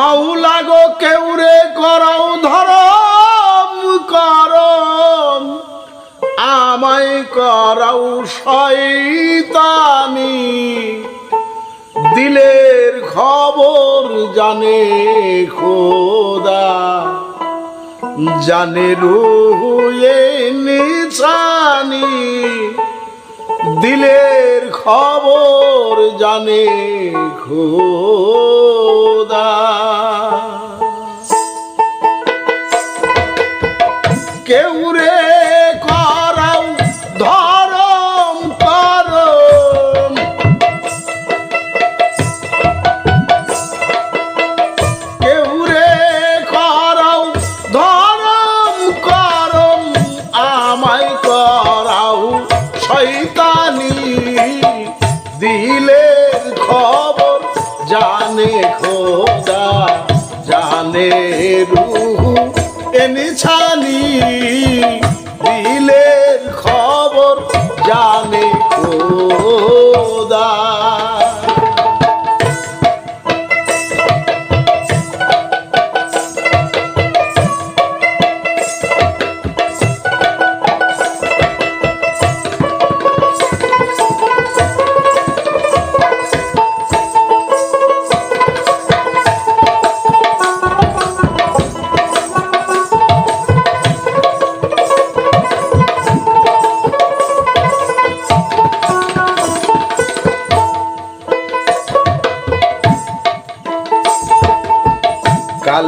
মাওলা গো কেউরে করও ধরম, করম। আমায় করাও শয়তানি। দিলের খবর জানে খোদা। জানে রুয়ে নিশানি। দিলের খবর জানে খোদা। কেউ রে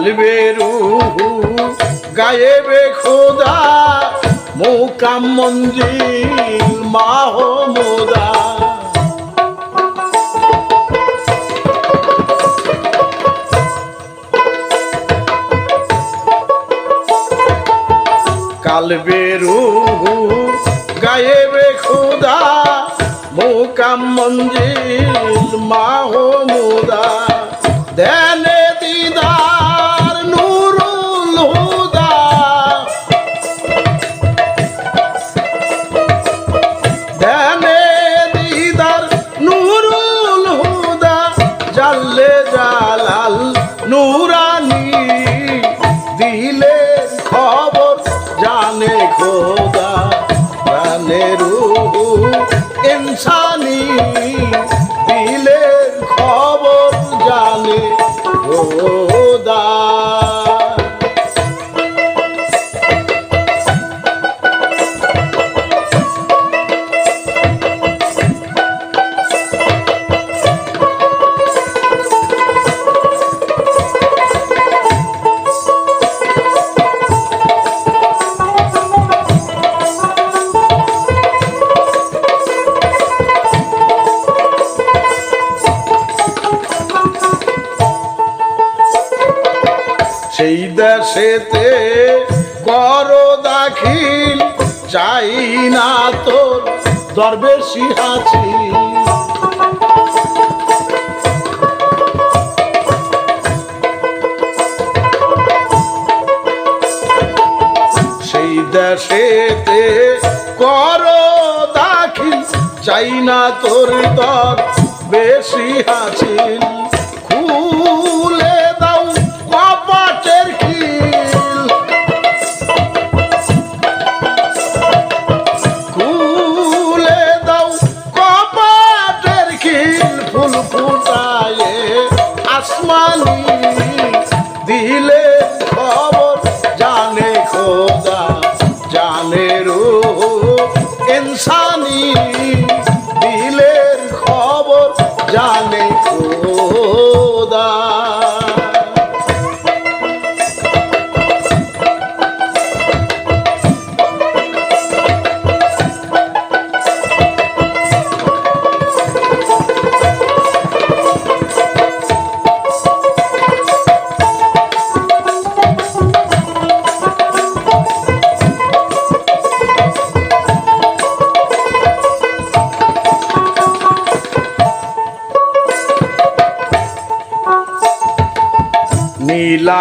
কালবে রুহু, গায়েবে খোদা, মোকাম মঞ্জিল মাহমুদা কালবে রুহু, গায়েবে খোদা, মোকাম মঞ্জিল মাহমুদা ধ্যানে দিদার দেশেতে কর দাখিল, চাই না তোর দরবেশি হাসি সেই দেশেতে কর দাখিল, চাই না তোর দর বেশি হাসিল।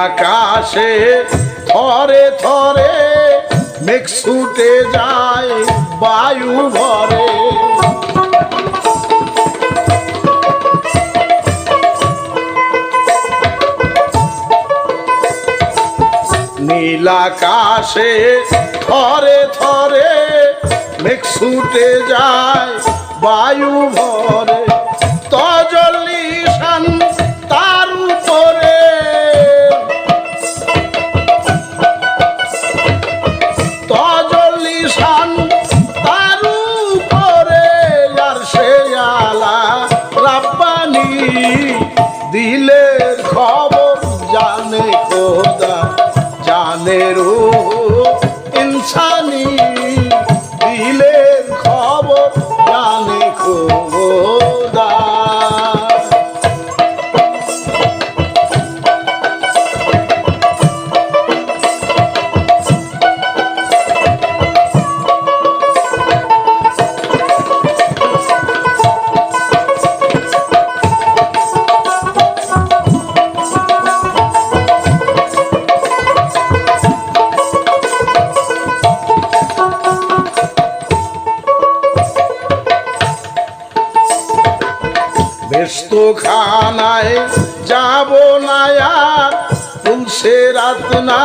আকাশে থরে থরে মেঘ ছুটে যায়, বায়ু ভরে। নীলাকাশে থরে থরে মেঘ ছুটে যায়, বায়ু ভরে। তজ না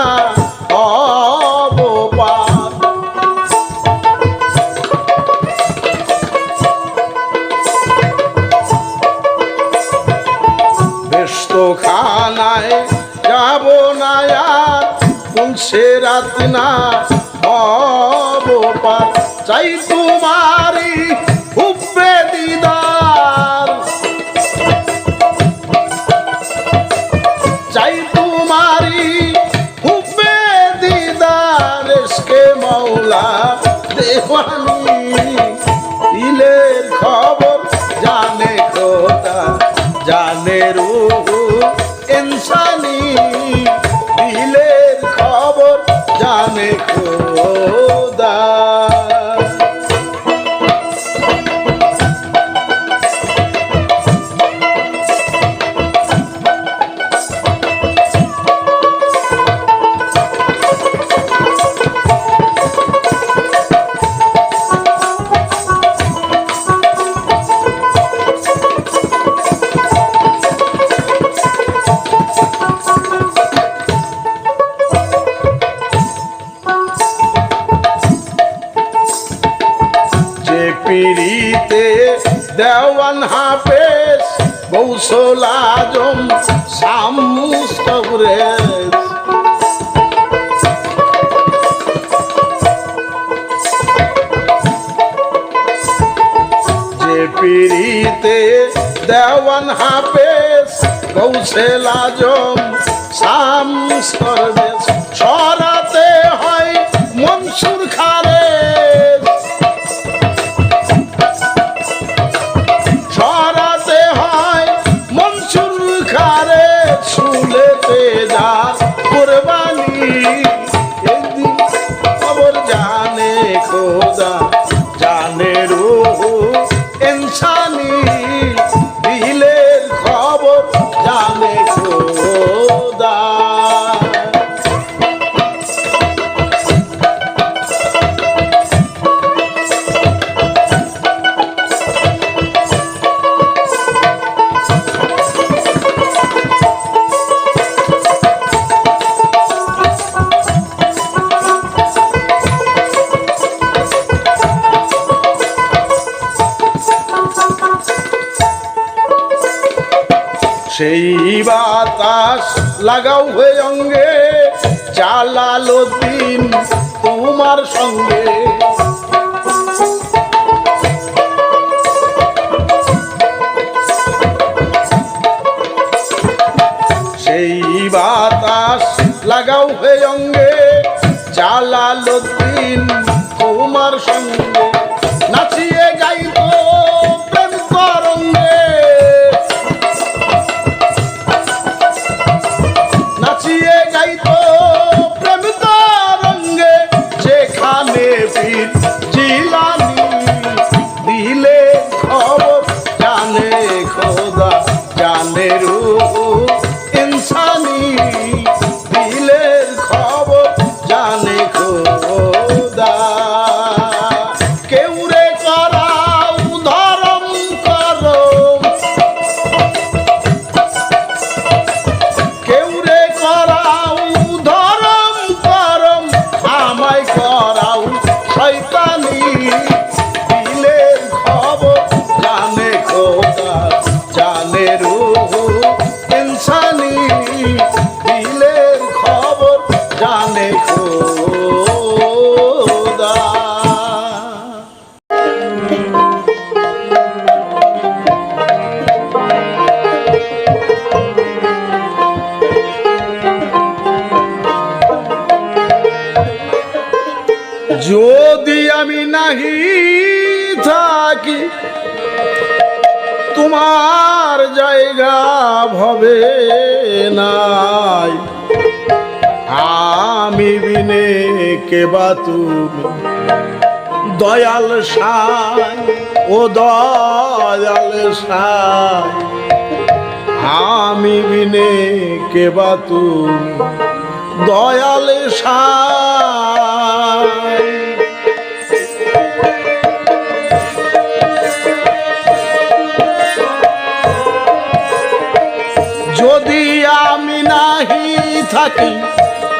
বালি দিলের খবর জানে খোদা জানে রু ইনসানি। আজম যে পিড়িতে দেওয়ান হাফেস গৌসেল আজম শামুস সরাতে হয় মনসুর খা লাগাও হয়ে অঙ্গে চালালো দিন তোমার সঙ্গে। কেবা তুমি? দয়াল সাই, ও দয়াল সাই, আমি বিনে কেবা তুমি? দয়াল সাই। যদি আমি নাহি থাকি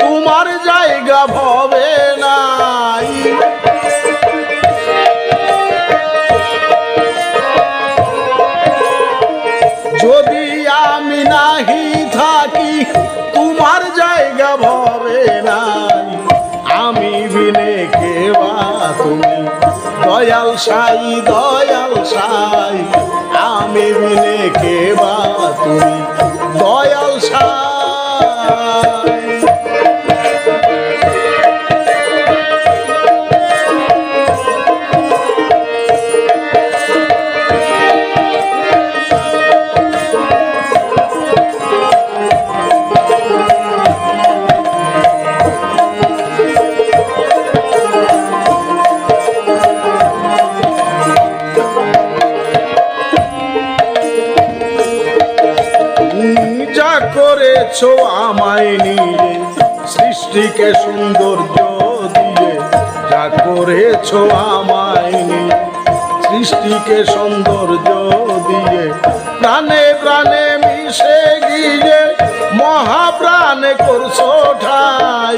তোমার জায়গা ভবে নাই। যদি আমি নাহি থাকি, তোমার জায়গা ভবে নাই। আমি বিনে কেবা তুমি, দয়াল সাই দয়াল সাই। আমি বিনে কেবা তুমি, দয়াল সাই। করেছ আমায় নিয়ে, সৃষ্টিকে সৌন্দর্য দিয়ে যা করেছ আমায় নিয়ে, সৃষ্টিকে সৌন্দর্য দিয়ে প্রাণে প্রাণে মিশে গিয়ে মহাপ্রাণে করছ ঠাই।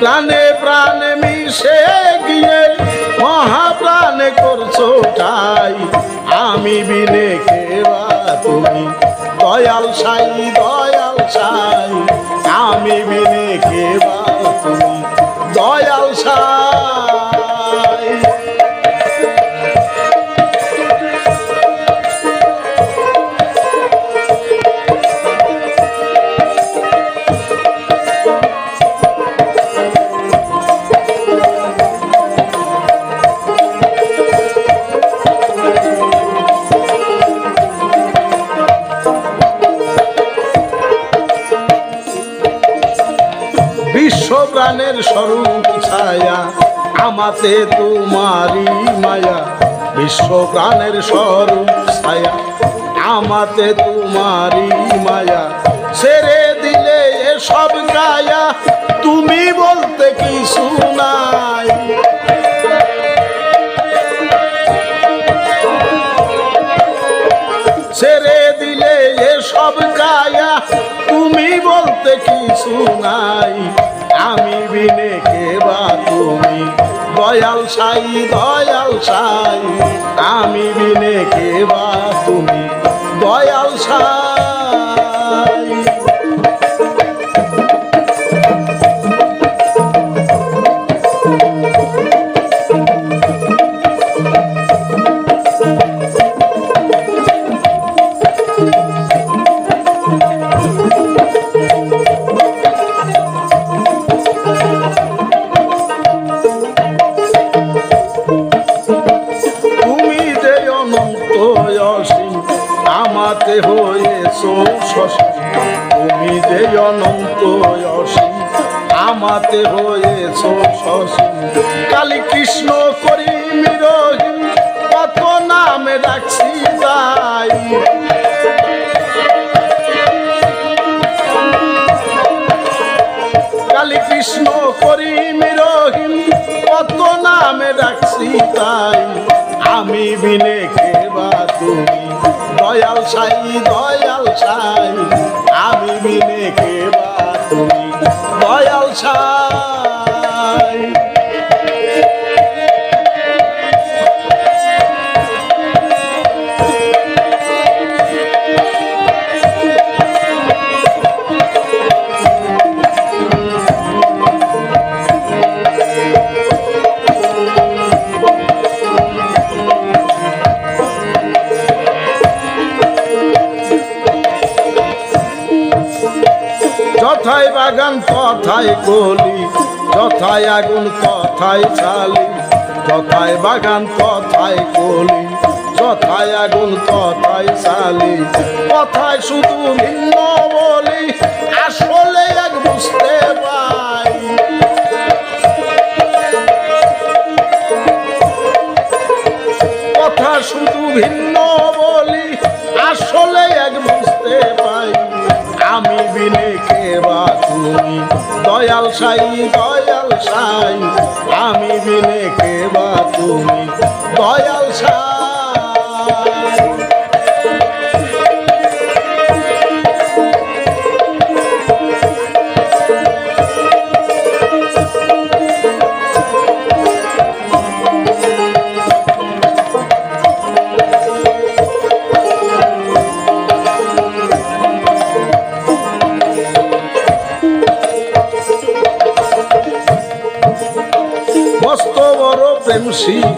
প্রাণে ঠাই আমি বিনে খেবা তুমি? দয়াল সাই দয়াল সাই, আমি বিনে খেবা তুমি? দয়াল সাই। আমাতে তোমারি মায়া, বিশ্ব প্রাণের স্বরূপ ছায়া। আমাতে তোমারি মায়া, ছেড়ে দিলে এসব গায়া, তুমি বলতে কি শুনাই ছেড়ে দিলে এসব গায়া, তুমি বলতে কিছু নাই। আমি বিনে কেবা তুমি দয়াল সাই দয়াল সাই আমি বিনে কেবা তুমি? দয়াল সাই আমাতে হয়েছো শশী। কালী কৃষ্ণ করি রহিম, কত নামে ডাকছি তাই। কালী কৃষ্ণ করিম রহিম, কত নামে ডাকছি তাই। আমি বিনে কেবা তুমি? দয়াল সাই দয়াল সাই, আমি বিনে কেবা দয়াল বাগান কথায় কলি কথায় আগুন কথায় চালি কথায় বাগান কথায় কলি কথায় আগুন কথায় চালি। কথায় শুধু ভিন্ন বলি, আসলে এক বুঝতে পাই কথা শুধু ভিন্ন সাই দয়াল সাই। আমি বিনে কেবা তুমি দয়াল সাই।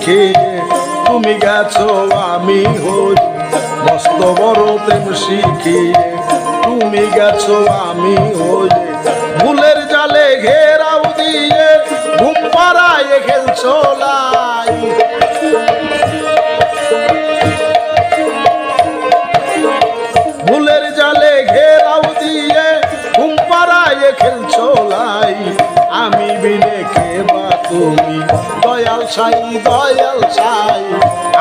শিখে তুমি গেছো, আমি হই মস্ত বড় প্রেম শিখে। তুমি গেছো, আমি হই ভুলের জালে ঘেরাও দিয়ে, ঘুম পাড়ায় খেলছো ভুলের জালে খেলছো লাই। আমি বিনে কে বা তুমি। দয়াল সাই দয়াল সাই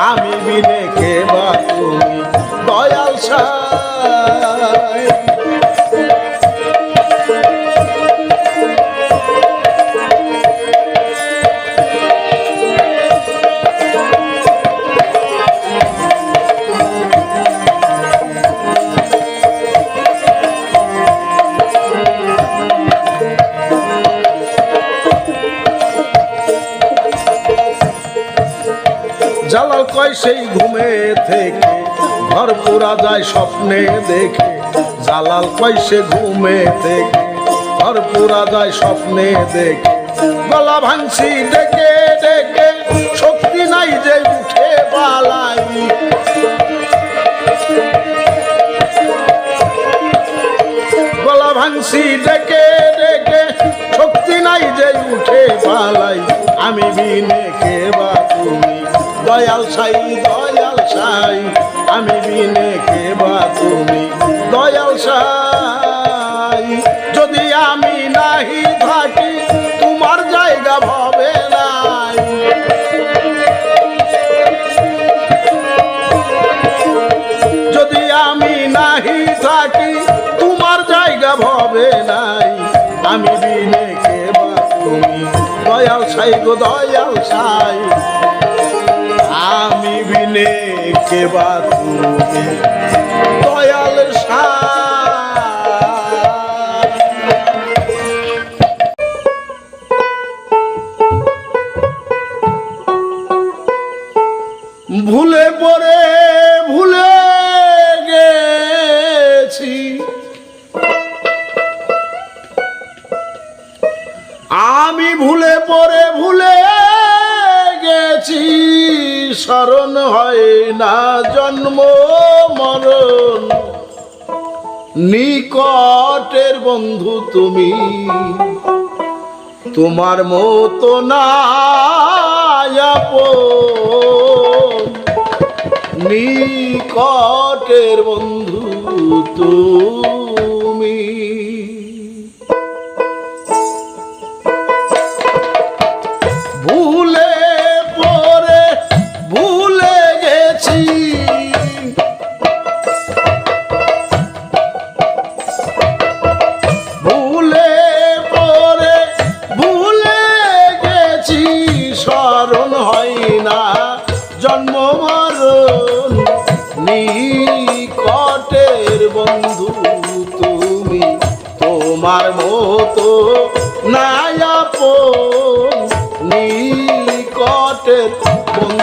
আমি বিনে কে তুমি? দয়াল সাই। সেই ঘুমে থেকে ঘর পুরা যায় স্বপ্নে দেখে, জালাল কয় সে ঘুমে থেকে ঘর পুরা যায় স্বপ্নে দেখে। গলা ভাঙছি, ডেকে ডেকে, শক্তি নাই যে উঠে পালাই। গলা ভাঙছি, ডেকে ডেকে, শক্তি নাই যে উঠে পালাই। আমি বিনে কে বা দয়াল সাই দয়াল সাই, আমি বিনে কে বা তুমি? দয়াল সাই, যদি আমি নাহি থাকি তোমার জায়গা ভবে নাই। যদি আমি নাহি থাকি তোমার জায়গা ভবে নাই। আমি বিনে কে বা তুমি? দয়াল সাই গো, দয়াল সাই আমি বিনে কে বা তুমি। দয়াল ভুলে পড়ে, ভুলে গেছি। আমি ভুলে পড়ে, ভুলে গেছি। স্মরণ হয় না জন্ম মরণ। নিকটের বন্ধু তুমি তোমার মতো না নিকটের বন্ধু তুমি। তোমার মতো নায়াপ নিকটের বন্ধু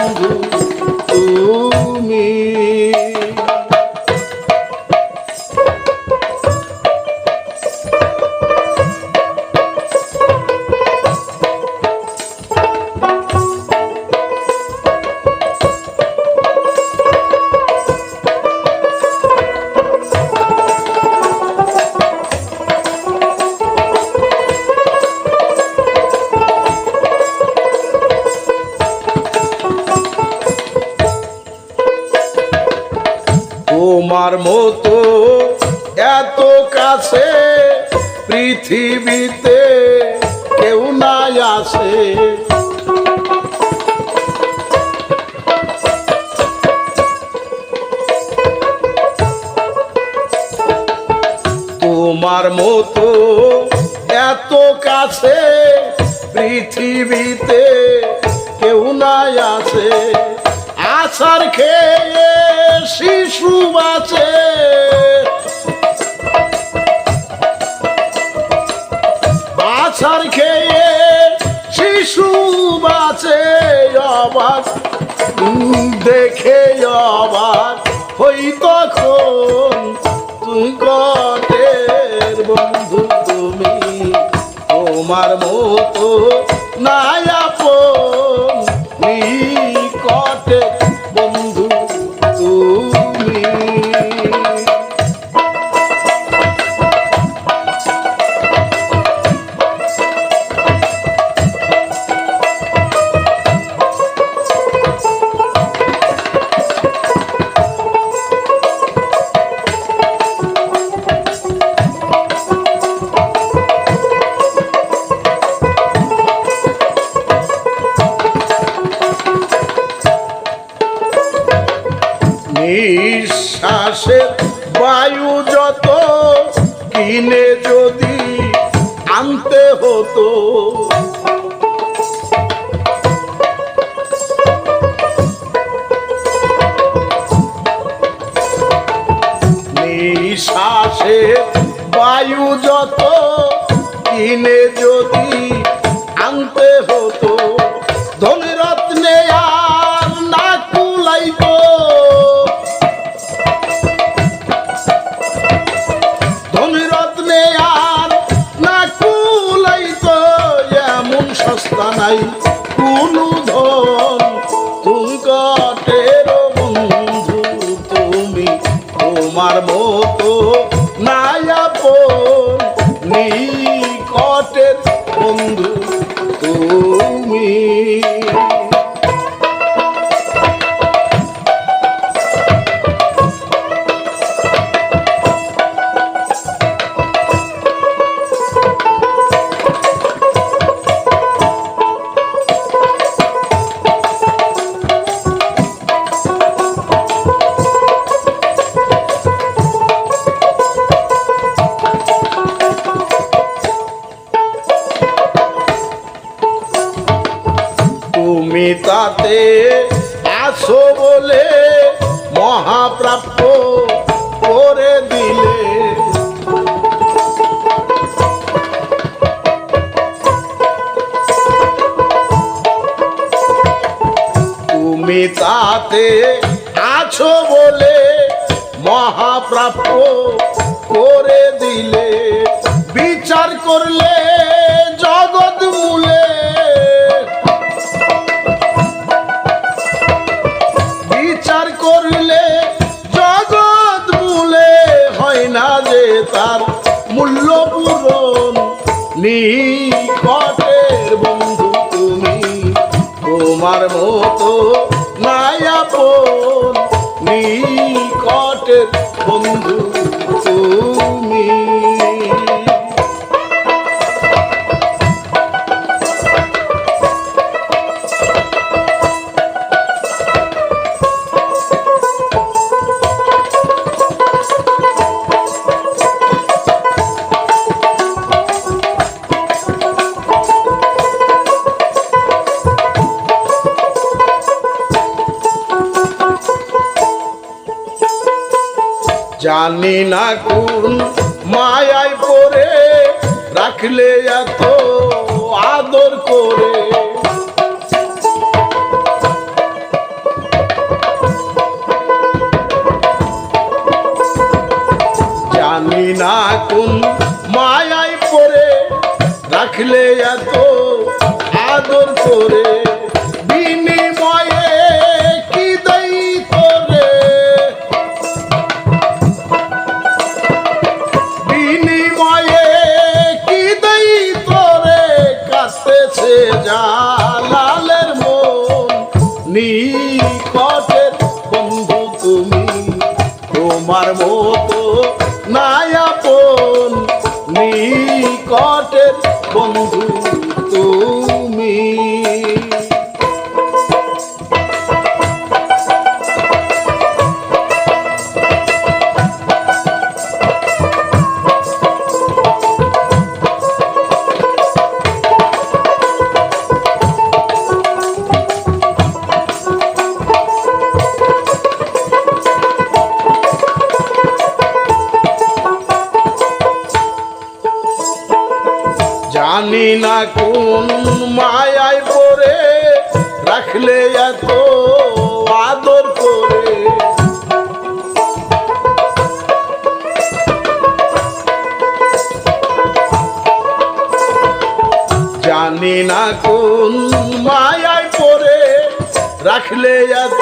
পৃথিবীতে কেউ নাই আসে তোমার মতো এত কাছে পৃথিবীতে কেউ নাই আছে। আছার খেয়ে শিশু আছে উম, দেখে অবাক হই তখন তুই কটের বন্ধু তুমি। তোমার মতো তাতে আসো বলে মহাপ্রাপ্য করে দিলে। তাতে আছো বলে মহাপ্রাপ্য তোমার মতো নায়াপন নিকটের বন্ধু তুমি জানি না কোন মায়ায় পরে রাখলে এত আদর করে। জানি না কোন মায়ায় পরে রাখলে এত আদর করে। মতো কোন মায়ায় পরে রাখলে এত আদর করে। জানি না কোন মায়ায় পরে রাখলে এত